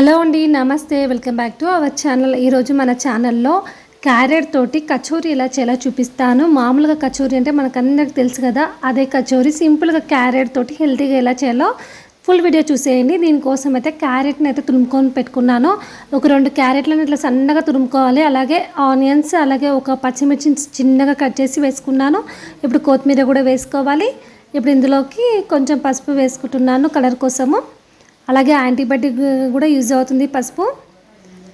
Hello అండి నమస్తే. Welcome back to our channel. ఈరోజు మన ఛానల్లో క్యారెట్ తోటి కచోరీ ఎలా చేయాలో చూపిస్తాను. మామూలుగా కచోరీ అంటే మనకందరికి తెలుసు కదా అదే కచోరీ సింపుల్గా క్యారెట్ తోటి హెల్తీగా ఎలా చేయాలో ఫుల్ వీడియో చూసేయండి. దీనికోసం అయితే క్యారెట్ని అయితే తురుముకొని పెట్టుకున్నాను. ఒక రెండు క్యారెట్లను ఇట్లా సన్నగా తురుముకోవాలి. అలాగే ఆనియన్స్ అలాగే ఒక పచ్చిమిర్చి చిన్నగా కట్ చేసి వేసుకున్నాను. ఇప్పుడు కొత్తిమీర కూడా వేసుకోవాలి. ఇప్పుడు ఇందులోకి కొంచెం పసుపు వేసుకుంటున్నాను కలర్ కోసము. అలాగే యాంటీబయాటిక్ కూడా యూజ్ అవుతుంది పసుపు.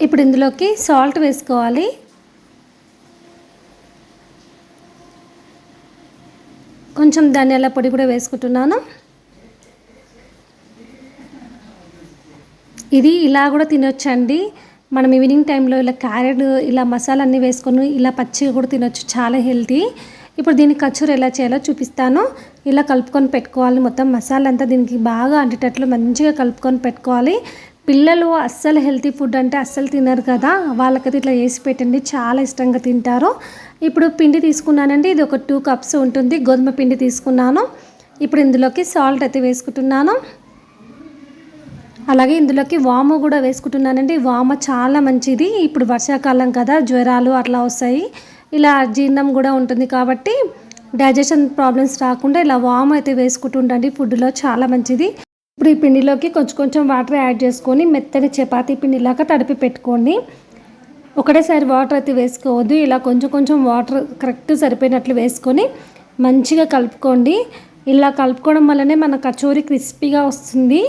ఇప్పుడు ఇందులోకి సాల్ట్ వేసుకోవాలి. కొంచెం ధనియాల పొడి కూడా వేసుకుంటున్నాను. ఇది ఇలా కూడా తినొచ్చండి. మనం ఈవినింగ్ టైంలో ఇలా క్యారెట్ ఇలా మసాలా అన్నీ వేసుకొని ఇలా పచ్చిగా కూడా తినొచ్చు. చాలా హెల్తీ. ఇప్పుడు దీనికి కచ్చూరు ఎలా చేయాలో చూపిస్తాను. ఇలా కలుపుకొని పెట్టుకోవాలి మొత్తం మసాలా అంతా దీనికి బాగా అంటేటట్లు మంచిగా కలుపుకొని పెట్టుకోవాలి. పిల్లలు అస్సలు హెల్తీ ఫుడ్ అంటే అస్సలు తినరు కదా వాళ్ళకైతే ఇట్లా వేసి పెట్టండి. చాలా ఇష్టంగా తింటారు. ఇప్పుడు పిండి తీసుకున్నానండి. ఇది ఒక టూ కప్స్ ఉంటుంది. గోధుమ పిండి తీసుకున్నాను. ఇప్పుడు ఇందులోకి సాల్ట్ అయితే వేసుకుంటున్నాను. అలాగే ఇందులోకి వాము కూడా వేసుకుంటున్నానండి. వామ చాలా మంచిది. ఇప్పుడు వర్షాకాలం కదా జ్వరాలు అట్లా వస్తాయి. ఇలా జీర్ణం కూడా ఉంటుంది కాబట్టి డైజెషన్ ప్రాబ్లమ్స్ రాకుండా ఇలా వామ్ అయితే వేసుకుంటుండండి ఫుడ్లో చాలా మంచిది. ఇప్పుడు ఈ పిండిలోకి కొంచెం కొంచెం వాటర్ యాడ్ చేసుకొని మెత్తని చపాతీ పిండిలాగా తడిపి పెట్టుకోండి. ఒకటేసారి వాటర్ అయితే వేసుకోవద్దు ఇలా కొంచెం కొంచెం వాటర్ కరెక్ట్ సరిపోయినట్లు వేసుకొని మంచిగా కలుపుకోండి. ఇలా కలుపుకోవడం వల్లనే మన కచోరీ క్రిస్పీగా వస్తుంది.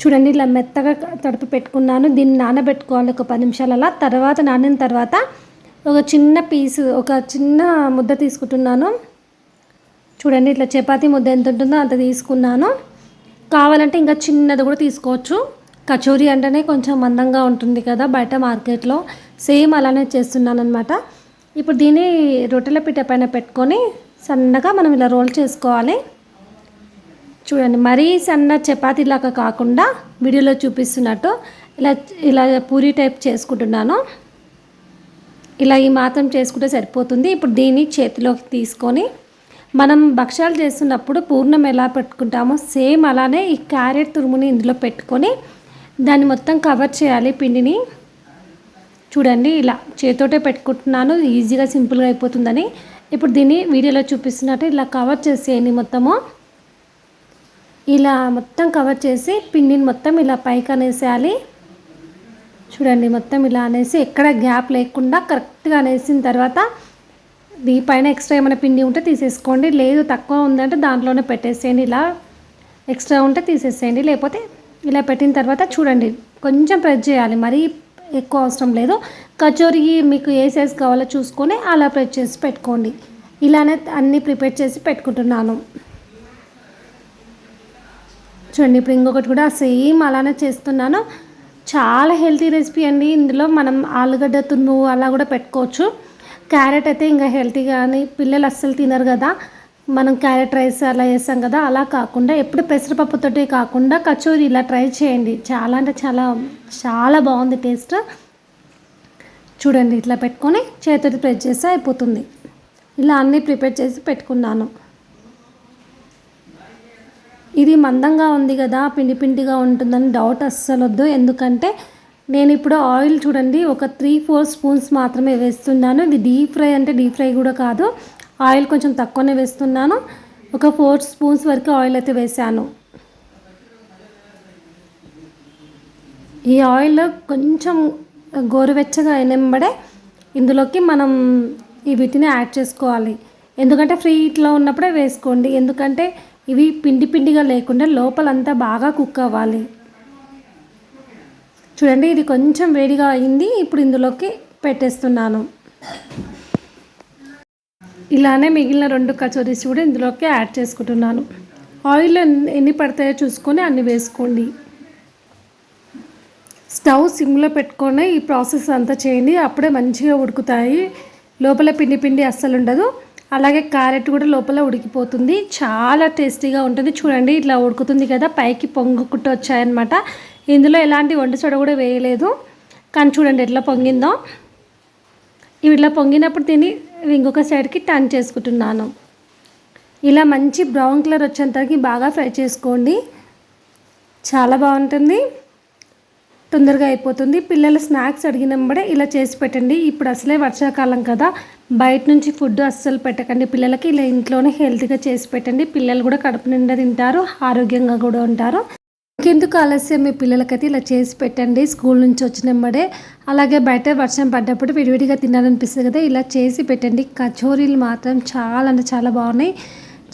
చూడండి ఇలా మెత్తగా తడిపి పెట్టుకున్నాను. దీన్ని నానబెట్టుకోవాలి ఒక పది నిమిషాలు అలా తర్వాత నానిన తర్వాత ఒక చిన్న పీసు ఒక చిన్న ముద్ద తీసుకుంటున్నాను. చూడండి ఇట్లా చపాతీ ముద్ద ఎంత ఉంటుందో అంత తీసుకున్నాను. కావాలంటే ఇంకా చిన్నది కూడా తీసుకోవచ్చు. కచోరీ అంటేనే కొంచెం మందంగా ఉంటుంది కదా బయట మార్కెట్లో. సేమ్ అలానే చేస్తున్నాను అనమాట ఇప్పుడు దీన్ని రొట్టెల పిట్ట పైన పెట్టుకొని సన్నగా మనం ఇలా రోల్ చేసుకోవాలి. చూడండి మరీ సన్న చపాతీలాగా కాకుండా వీడియోలో చూపిస్తున్నట్టు ఇలా ఇలా పూరి టైప్ చేసుకుంటున్నాను. ఇలా ఈ మాత్రం చేసుకుంటే సరిపోతుంది. ఇప్పుడు దీన్ని చేతిలోకి తీసుకొని మనం భక్ష్యాలు చేస్తున్నప్పుడు పూర్ణం ఎలా పెట్టుకుంటామో సేమ్ అలానే ఈ క్యారెట్ తురుముని ఇందులో పెట్టుకొని దాన్ని మొత్తం కవర్ చేయాలి పిండిని. చూడండి ఇలా చేతోటే పెట్టుకుంటున్నాను. ఈజీగా సింపుల్గా అయిపోతుందని. ఇప్పుడు దీన్ని వీడియోలో చూపిస్తున్నట్టు ఇలా కవర్ చేసేయండి మొత్తము. ఇలా మొత్తం కవర్ చేసి పిండిని మొత్తం ఇలా పైకి అనేసేయాలి. చూడండి మొత్తం ఇలా అనేసి ఎక్కడ గ్యాప్ లేకుండా కరెక్ట్గా అనేసిన తర్వాత దీనిపైన ఎక్స్ట్రా ఏమైనా పిండి ఉంటే తీసేసుకోండి. లేదు తక్కువ ఉందంటే దాంట్లోనే పెట్టేసేయండి. ఇలా ఎక్స్ట్రా ఉంటే తీసేసేయండి. లేకపోతే ఇలా పెట్టిన తర్వాత చూడండి కొంచెం ప్రెస్ చేయాలి. మరీ ఎక్కువ అవసరం లేదు. కచోరీ మీకు ఏ సైజ్ కావాలో చూసుకొని అలా ప్రెస్ చేసి పెట్టుకోండి. ఇలానే అన్నీ ప్రిపేర్ చేసి పెట్టుకుంటున్నాను. చూడండి ఇప్పుడు ఇంకొకటి కూడా సేమ్ అలానే చేస్తున్నాను. చాలా హెల్తీ రెసిపీ అండి. ఇందులో మనం ఆలుగడ్డ తున్ను అలా కూడా పెట్టుకోవచ్చు. క్యారెట్ అయితే ఇంకా హెల్తీ కానీ పిల్లలు అస్సలు తినరు కదా. మనం క్యారెట్ రైస్ అలా చేస్తాం కదా. అలా కాకుండా ఎప్పుడు పెసరపప్పుతోటి కాకుండా కచోరీ ఇలా ట్రై చేయండి. చాలా అంటే చాలా చాలా బాగుంది టేస్ట్. చూడండి ఇట్లా పెట్టుకొని చేతితో ప్రెస్ చేస్తే అయిపోతుంది. ఇలా అన్నీ ప్రిపేర్ చేసి పెట్టుకున్నాను. ఇది మందంగా ఉంది కదా పిండి పిండిగా ఉంటుందని డౌట్ అస్సలు వద్దు ఎందుకంటే నేను ఇప్పుడు ఆయిల్ చూడండి ఒక త్రీ ఫోర్ స్పూన్స్ మాత్రమే వేస్తున్నాను. ఇది డీప్ ఫ్రై అంటే డీప్ ఫ్రై కూడా కాదు ఆయిల్ కొంచెం తక్కువనే వేస్తున్నాను. ఒక ఫోర్ స్పూన్స్ వరకు ఆయిల్ అయితే వేసాను ఈ ఆయిల్ కొంచెం గోరువెచ్చగా అయినంబడే ఇందులోకి మనం ఈ వీటిని యాడ్ చేసుకోవాలి. ఎందుకంటే ఫ్రీ ఇట్లా ఉన్నప్పుడే వేసుకోండి. ఎందుకంటే ఇవి పిండి పిండిగా లేకుండా లోపలంతా బాగా కుక్ అవ్వాలి. చూడండి ఇది కొంచెం వేడిగా అయింది. ఇప్పుడు ఇందులోకి పెట్టేస్తున్నాను. ఇలానే మిగిలిన రెండు కచోరీస్ కూడా ఇందులోకి యాడ్ చేసుకుంటున్నాను. ఆయిల్ ఎన్ని పడతాయో చూసుకొని అన్ని వేసుకోండి. స్టవ్ సిమ్లో పెట్టుకొని ఈ ప్రాసెస్ అంతా చేయండి. అప్పుడే మంచిగా ఉడుకుతాయి. లోపల పిండి పిండి అస్సలు ఉండదు. అలాగే క్యారెట్ కూడా లోపల ఉడికిపోతుంది. చాలా టేస్టీగా ఉంటుంది. చూడండి ఇట్లా ఉడుకుతుంది కదా పైకి పొంగుకుంటూ వచ్చాయన్నమాట. ఇందులో ఎలాంటి వంట సోడ కూడా వేయలేదు. కానీ చూడండి ఎట్లా పొంగిందో. ఇవి ఇట్లా పొంగినప్పుడు తిని ఇంకొక సైడ్కి టర్న్ చేసుకుంటున్నాను. ఇలా మంచి బ్రౌన్ కలర్ వచ్చేంతకి బాగా ఫ్రై చేసుకోండి. చాలా బాగుంటుంది. తొందరగా అయిపోతుంది. పిల్లల స్నాక్స్ అడిగినంబడే ఇలా చేసి పెట్టండి. ఇప్పుడు అసలే వర్షాకాలం కదా. బయట నుంచి ఫుడ్ అస్సలు పెట్టకండి పిల్లలకి. ఇలా ఇంట్లోనే హెల్తీగా చేసి పెట్టండి. పిల్లలు కూడా కడుపు నిండా తింటారు. ఆరోగ్యంగా కూడా ఉంటారు. ఇంకెందుకు ఆలస్యం? మీ పిల్లలకైతే ఇలా చేసి పెట్టండి. స్కూల్ నుంచి వచ్చినమ్మడే అలాగే బయట వర్షం పడ్డప్పుడు విడివిడిగా తినాలనిపిస్తుంది కదా. ఇలా చేసి పెట్టండి. కచోరీలు మాత్రం చాలా అంటే చాలా బాగున్నాయి.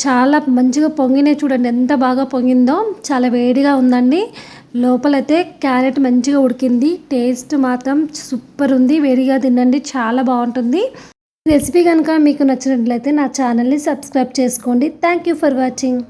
చాలా మంచిగా పొంగినాయి చూడండి. ఎంత బాగా పొంగిందో. చాలా వేడిగా ఉందండి. లోపలైతే క్యారెట్ మంచిగా ఉడికింది. టేస్ట్ మాత్రం సూపర్ ఉంది. వేడిగా తినండి. చాలా బాగుంటుంది. రెసిపీ కనుక మీకు నచ్చినట్లయితే నా ఛానల్ని సబ్స్క్రైబ్ చేసుకోండి. Thank you for watching